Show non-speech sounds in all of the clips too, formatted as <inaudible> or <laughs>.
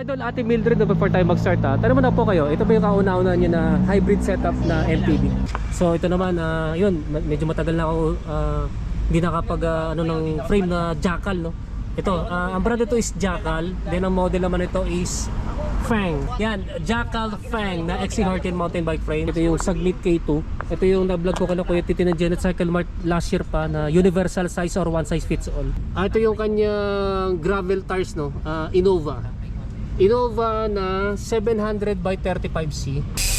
Idol, Ate Mildred, before tayo mag-start ha, tanong mo na po kayo, ito ba yung kauna-una nyo na hybrid setup na MTB? So ito naman, ah, yun, medyo matagal na ako ah, hindi nakapag ah, ano ng frame na Jackal, no? Ito, ah, ang brand ito is Jackal, then ang model naman ito is Fang. Yan, Jackal Fang na XC13 mountain bike frame. Ito yung Sagmit K2. Ito yung na-vlog ko kala Kuya Titi ng Janet Cycle Mart last year pa na universal size or one size fits all. Ah, ito yung kanyang gravel tires no, ah, Innova. Innova na 700 by 35C.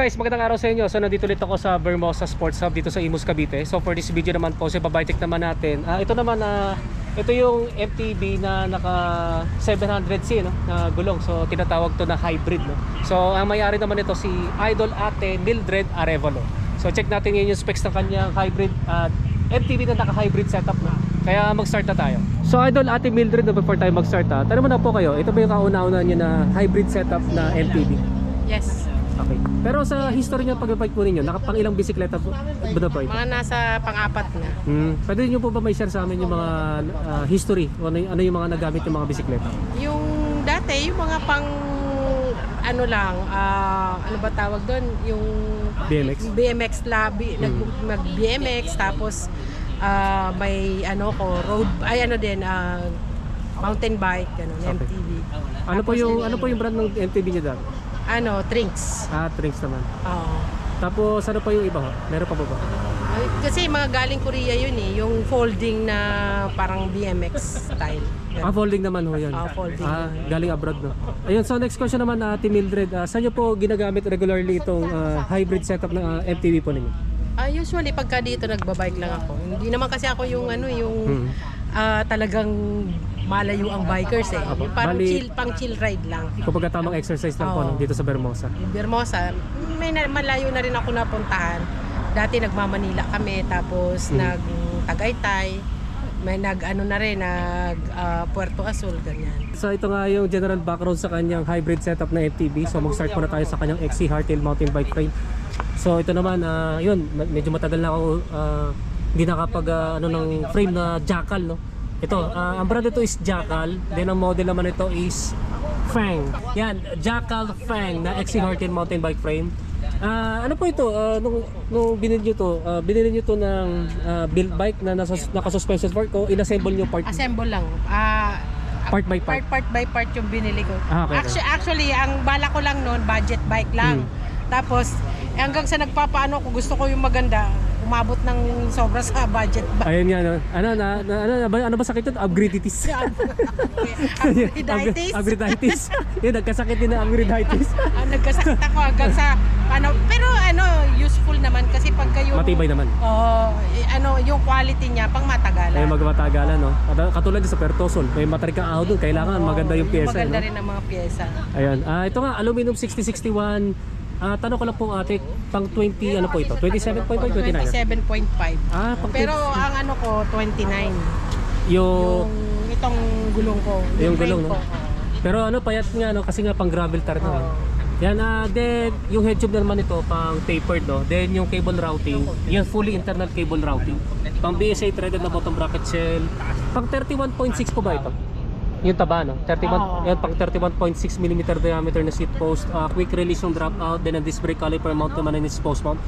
Guys, magandang araw sa inyo. So nandito ulit ako sa Vermosa Sports Hub dito sa Imus Cavite. So for this video naman po, sa babaitik naman natin. Ah, ito naman na ito yung MTB na naka 700C no, na gulong. So tinatawag to na hybrid no. So ang may-ari naman nito si Idol Ate Mildred Arevalo. So check natin ngayon yung specs ng kanyang hybrid at MTB na naka-hybrid setup na. Kaya mag-start na tayo. So Idol Ate Mildred, no, before tayo mag-start ha, tanong mo na po kayo, ito ba yung kauna-una nyo na hybrid setup na MTB? Yes. Okay. Pero sa history niya pag-bike po ninyo, nakapang ilang bisikleta po ba na ito? Mga nasa pang-apat na. Hmm. Pwede niyo po ba may share sa amin yung mga ah, history? O ano, ano yung mga nagamit yung mga bisikleta? Yung dati, yung mga pang ano lang, ah, ano ba tawag doon? Yung BMX? BMX labi, nag, mag BMX tapos ah, may ano ko, road ay ano din ah, mountain bike, ano, Okay. MTV. Ano po yung yun, ano po yung brand ng MTB niyo dati? Ano, Trinks. Ah, Trinks naman. Oo. Tapos ano pa yung iba? ho? Meron pa ba ba? Ay, Kasi mga galing Korea yun eh, yung folding na parang BMX style. Ah, folding naman ho yan. Ah, folding. Ah, galing abroad no. Ayun, so next question naman Ate Mildred, ah, saan niyo po ginagamit regularly itong ah, hybrid setup ng ah, MTB po ninyo? Ah, usually pagka dito nagbabike lang ako. Hindi naman kasi ako yung ano yung Hmm. ah, talagang malayo ang bikers eh. Apo. Yung parang Bali- chill, pang chill ride lang. Kapag tamang exercise lang po Oo. no, dito sa Bermosa. Yung Bermosa, may na, malayo na rin ako napuntahan. Dati nagmamanila kami, tapos Mhm. nag Tagaytay, may nag ano na rin, nag ah, Puerto Azul, ganyan. So ito nga yung general background sa kanyang hybrid setup na FTB. So mag-start muna tayo sa kanyang XC Hardtail mountain bike frame. So ito naman, ah, yun, ma- medyo matagal na ako ah, hindi nakapag ah, ano ng frame na Jackal, no? Ito, ah, ang brand ito is Jackal. Then ang model naman ito is Fang. Yan, Jackal Fang na XC Hardtail mountain bike frame. Ah, ano po ito? Ah, nung, nung binili nyo to, ah, binili nyo to ng ah, build bike na nasa, naka-suspension fork o in-assemble nyo part, Assemble lang. Ah, part by part? part part by part yung binili ko. Ah, okay, okay. actually, actually, ang bala ko lang noon, budget bike lang. Hmm. Tapos, hanggang sa nagpapaano ko, gusto ko yung maganda, umabot ng sobra sa budget bike. Ayun nga, no? ano, na, na, ano, ano, ba, ano ba sakit yun? Upgradeitis. Upgraditis. Upgradeitis. Yun, nagkasakit din na upgradeitis. <laughs> Ah, nagkasakit ako hanggang sa ano pero ano useful naman kasi pag kayo Matibay naman. Oo, eh, ano yung quality niya pang matagalan. Ay magmatagalan, no? Kat- Katulad sa Pertosol, may matarik kang ahon doon. Kailangan Oo, maganda yung pyesa. Maganda no? rin ang mga pyesa. Ayun. Ah, ito nga, aluminum 6061. Ah, tanong ko lang po ate, pang 20, ano po ito? 27.5 29? 27.5. Ah, pang Pero ang ano ko 29. Yung, Yung itong gulong ko. Yung gulong, no? ko, oo. pero ano, payat nga, no? Kasi nga pang gravel tar na. Oo. Yan, ah, then yung head tube naman ito pang tapered no. Then yung cable routing, yan fully internal cable routing. Pang BSA threaded na bottom bracket shell. Pang 31.6 po ba ito? Yung taba no. 31 Oo. yan pang 31.6 mm diameter na seat post. Ah, quick release yung drop out, then a disc brake caliper mount naman and its post mount.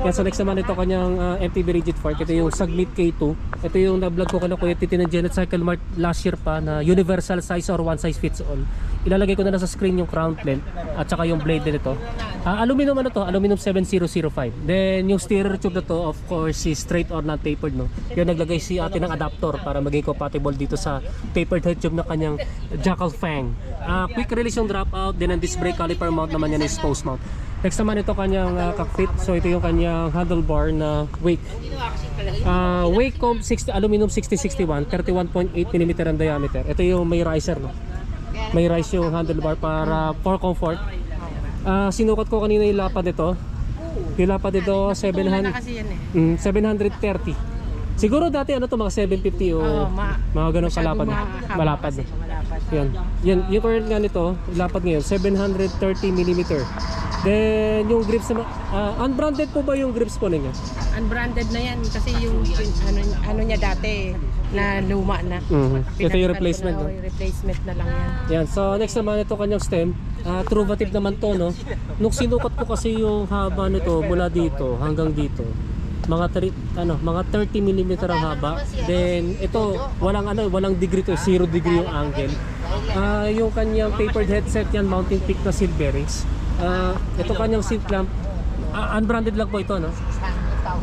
Yan, so next naman ito kanyang ah, MTB Rigid Fork. Ito yung Submit K2. Ito yung na-vlog ko kala Kuya Titi ng Janet Cycle Mart last year pa na universal size or one size fits all. Ilalagay ko na lang sa screen yung crown plate at saka yung blade din Ah, aluminum ano to? Aluminum 7005. Then yung steerer tube na to of course is straight or non-tapered no. Yung naglagay si ate ng adapter para maging compatible dito sa tapered head tube na kanyang Jackal Fang. Ah, quick release yung dropout, then ang disc brake caliper mount naman yan is post mount. Next naman ito kanyang ah, cockpit. So ito yung kanyang handlebar na wake. Ah, Wacom 60 aluminum 6061, 31.8 mm ang diameter. Ito yung may riser no. May rise yung handlebar para for comfort. Ah, sinukat ko kanina yung lapad nito. Yung lapad na 700 kasi yan eh. mm, 730. Siguro dati ano to mga 750 o ma- mga ganun kalapad. Malapad. kasi, malapad. Yan. Yan, yung current nga nito, lapad ngayon 730 mm. Then yung grips naman, ah, unbranded po ba yung grips po ninyo? Unbranded na yan kasi yung yung ano, ano niya dati na luma na. Mhm. Ito yung Pinalitan replacement na, no? oh, yung replacement na lang yan. Yan, so next naman ito kanyang stem. Uh, Truvative naman to, no? Nung sinukat ko kasi yung haba nito mula dito hanggang dito. Mga tari, ano, mga 30 mm ang haba. Then ito, walang ano, walang degree to, zero degree yung angle. Ah, yung kanyang tapered headset yan, mounting peak na seal Ah, ito kanyang seat clamp. Ah, unbranded lang po ito, no?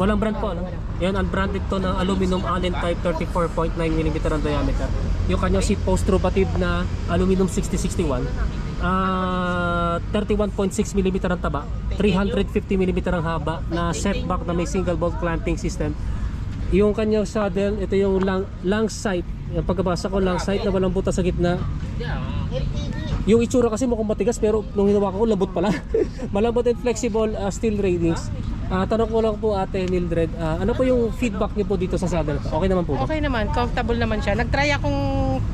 Walang brand po, no? Yan, unbranded to na aluminum allen type 34.9 mm ang diameter. Yung kanyang seat post truvative na aluminum 6061. Ah, 31.6 mm ang taba, 350 mm ang haba na setback na may single bolt clamping system. Yung kanyang saddle, ito yung lang, lang sight. Yung pagkabasa ko, lang sight na walang butas sa gitna. Yung itsura kasi mukhang matigas pero nung hinawakan ko lambot pala. <laughs> Malambot and flexible uh, steel railings. Ah, tanong ko lang po Ate Mildred, ah, ano po yung feedback niyo po dito sa saddle? Okay naman po ba? Okay naman, comfortable naman siya. Nagtry akong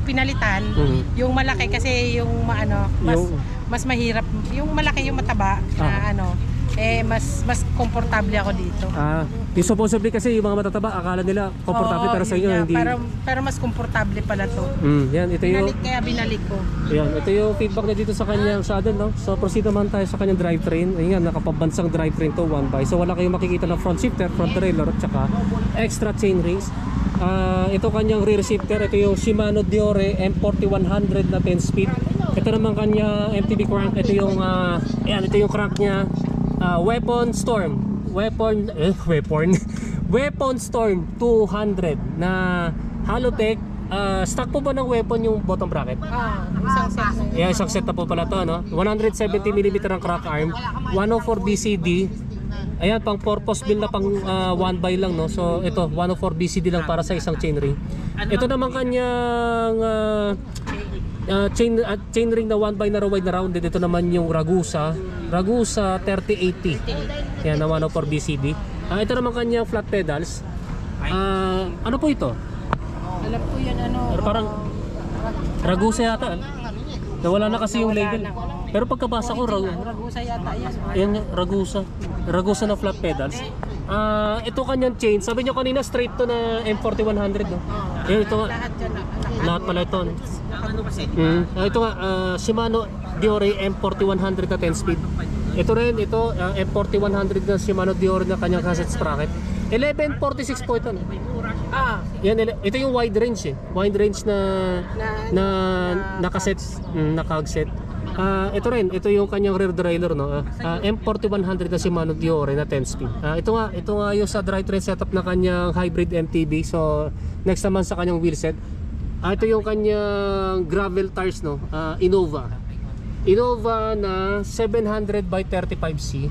pinalitan Mhm. yung malaki kasi yung maano, mas Yung- mas mahirap. Yung malaki yung mataba na Ah. ano, eh mas mas komportable ako dito. Ah, yung supposedly kasi yung mga matataba akala nila komportable Oo, pero sa yun inyo nga, hindi. Pero, pero mas komportable pala to. Mm, yan, ito yung Binalik kaya binalik ko. yan, ito yung feedback niya dito sa kanyang saddle, no? So proceed naman tayo sa kanyang drivetrain. Ayun nga, nakapabansang drivetrain to one by. So wala kayong makikita ng front shifter, front derailleur at saka extra chain rings. Ah, ito kanyang rear shifter, ito yung Shimano Diore M4100 na 10 speed. Ito naman kanya MTB crank, ito yung ah, ayan, ito yung crank niya. Ah, Weapon Storm. Weapon eh <laughs> weapon. Weapon Storm 200 na Halotech. Ah, stock po ba ng weapon yung bottom bracket? Ah, isang set na yun. Yeah, isang set na po pala to, no? 170mm ang crack arm, 104 BCD. Ayan, pang purpose build na pang 1 by lang, no? So, ito, 104 BCD lang para sa isang chain ring. Ito naman kanyang ah, ah, chain ah, chain ring na 1 by na wide na rounded. Ito naman yung Ragusa. Ragusa 3080. Yan, na 104 BCD. Ah, ito naman kanyang flat pedals. Ah, ano po ito? Alam ko yan ano. Pero parang Ragusa yata. ano? Nawala na kasi yung label. Pero pagkabasa ko, Ragu Ragusa yata yan. Ayan Ragusa. Ragusa na flat pedals. Ah, ito kanyang chain. Sabi niyo kanina straight to na M4100, no? Ayan, ito nga. Lahat yan. Lahat. Lahat pala ito. no? Mm. Ah, ito nga, ah, Shimano Diore M4100 na 10 speed. Ito rin, ito ah, M4100 na Shimano Diore na kanyang cassette sprocket. 1146 po ito. Ah, Yan, ito yung wide range eh. Wide range na na, na nakaset, mm, nakagset. Ah, ito rin, ito yung kanyang rear derailleur no. Ah, M4100 na Shimano Diore na 10 speed. Ah, ito nga, ito nga yung sa drivetrain setup na kanyang hybrid MTB. So, next naman sa kanyang wheelset. Ah, ito yung kanyang gravel tires no, ah, Innova. Innova na 700 by 35C.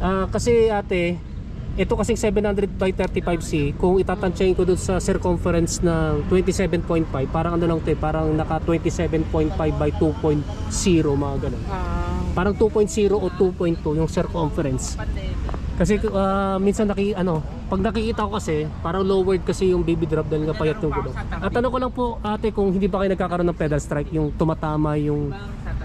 Ah, kasi ate, ito kasing 700 by 35C, kung itatansyahin ko dun sa circumference ng 27.5, parang ano lang ito eh, parang naka 27.5 by 2.0 mga ganun. ah, Parang 2.0 o 2.2 yung circumference. Kasi ah, minsan naki ano, pag nakikita ko kasi, parang lowered kasi yung baby drop dahil nga payat yung gulong. At ano ko lang po ate kung hindi ba kayo nagkakaroon ng pedal strike, yung tumatama yung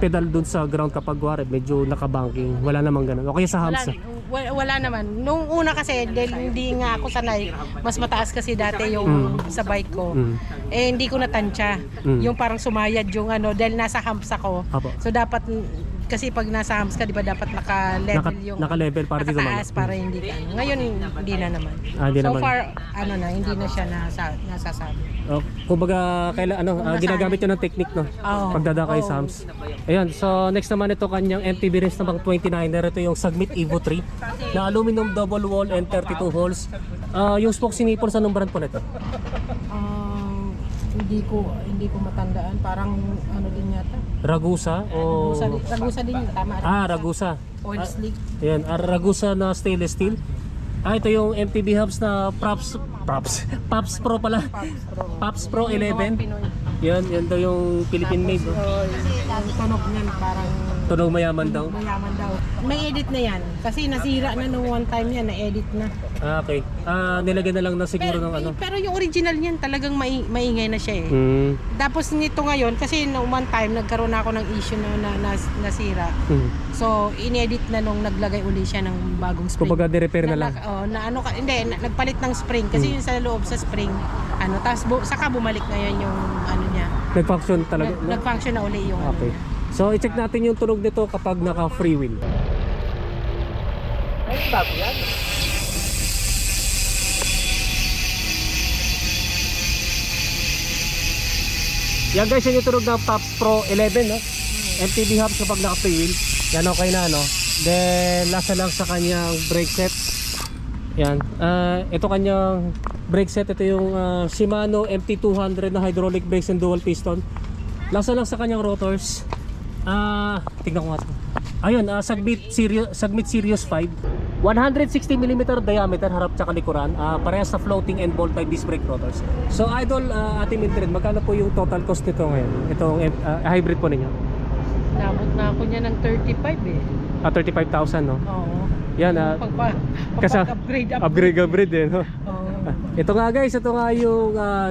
pedal dun sa ground kapag wari, medyo nakabanking. Wala namang ganun. O kaya sa wala, hams. wala, wala naman. Nung una kasi, dahil hindi nga ako sanay, mas mataas kasi dati yung sa bike ko. Mm. Eh, hindi ko natansya. Mm. Yung parang sumayad yung ano, dahil nasa humps ako. Apo. So, dapat kasi pag nasa hams ka, di ba dapat naka-level Naka, yung naka-level para dito nakataas para hindi ka. Ngayon, hindi na naman. Ah, hindi so naman. far, ano na, hindi na siya nasa, nasasabi. Oh, kumbaga, kaila, ano, ah, ginagamit yun ng technique, no? Oo. Pagdadakay Oo. sa hams. Ayan, so next naman ito kanyang MTB rinse namang 29er. Ito yung Sagmit Evo 3 na aluminum double wall and 32 holes. Ah, yung spokes sinipon sa brand po nito. Hindi ko hindi ko matandaan. Parang ano din yata. Ragusa o... Ragusa, din- Ragusa din yun, tama. Ah, Ragusa. Oil slick. Ayan, ah, Ragusa na stainless steel. Ah, ito yung MTB hubs na Props... Props? <laughs> Pops Pro pala. Pops Pro. Pops Pro Yung mga 11. Pinoy. Yan, yan daw yung Philippine made. no? Oh, yung tunog niyan parang Tunog mayaman daw. mayaman daw. May edit na yan. Kasi nasira na nung one time yan, na-edit na. Ah, okay. Ah, nilagyan na lang na siguro ng ano. pero yung original niyan talagang mai, maingay na siya eh. Hmm. Tapos nito ngayon, kasi nung one time nagkaroon ako ng issue na, na, na- nasira. Hmm. So, inedit na nung naglagay uli siya ng bagong spring. Kumbaga, de-repair na lang. Hmm. oh, na ano ka, hindi, na- nagpalit ng spring. Kasi yung sa loob sa spring, ano, tapos bu, saka bumalik ngayon yung ano niya. Nag-function talaga. Nag, nag-function na uli yung Okay. ano. So, i-check natin yung tunog nito kapag naka-free wheel. Ay, bago yan. Yan guys, yun yung tunog ng Pops Pro 11, no? MTB hubs kapag naka-free wheel. Yan okay na, no? Then, lasa lang sa kanyang brake set. Yan. Ah, ito kanyang brake set. Ito yung ah, Shimano MT200 na hydraulic brakes and dual piston. Lasa lang sa kanyang rotors. Ah, tingnan ko nga. ito. Ayun, ah, Sagbit Sirius Sagbit Sirius 5. 160 mm diameter harap tsaka likuran. Ah, parehas sa floating and ball type disc brake rotors. So idol uh, Ate Mildred, magkano po yung total cost nito ngayon? Itong ah, hybrid po ninyo? Nabot na ako niya ng 35 eh. Ah, 35,000 no? Oo. Yan ah, Pagpa, Kasi- upgrade upgrade upgrade din, no? Oo. Ito nga guys, ito nga yung ah,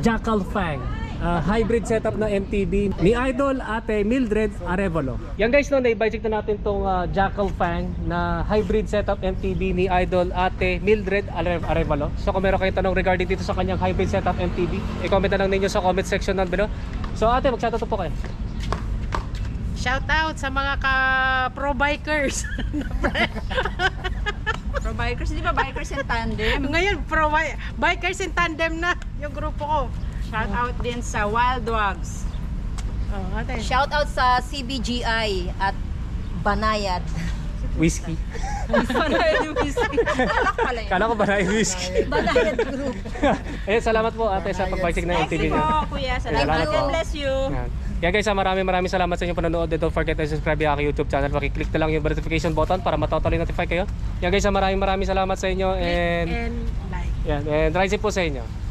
Jackal Fang. Ah, hybrid setup na MTB ni Idol Ate Mildred Arevalo. Yan guys, no, na-check na natin tong ah, Jackal Fang na hybrid setup MTB ni Idol Ate Mildred Are- Arevalo. So kung meron kayong tanong regarding dito sa kanyang hybrid setup MTB, i-comment na lang ninyo sa comment section down below. So ate, mag-shoutout po kayo. Shout out sa mga ka pro bikers. <laughs> Pro bikers, di ba bikers in tandem? Ngayon pro bi- bikers in tandem na yung grupo ko. Shout out din sa Wild Dogs. Oh, ate. Shout out sa CBGI at Banayad. <laughs> Whiskey. Banayad whiskey. Alak pala yun. Kala ko ba na yung whiskey? Banayad Group. <laughs> eh, salamat po ate sa pag-check ng Thank MTB you niyo. po, kuya. Salamat Salamat. po. God bless you. Yan. Yan guys, ah, maraming maraming salamat sa inyong panonood. And don't forget to subscribe yung aking YouTube channel. Pakiclick na lang yung notification button para matotally notify kayo. Yan guys, ah, maraming maraming salamat sa inyo. Click And, and like. yan, and rise po sa inyo.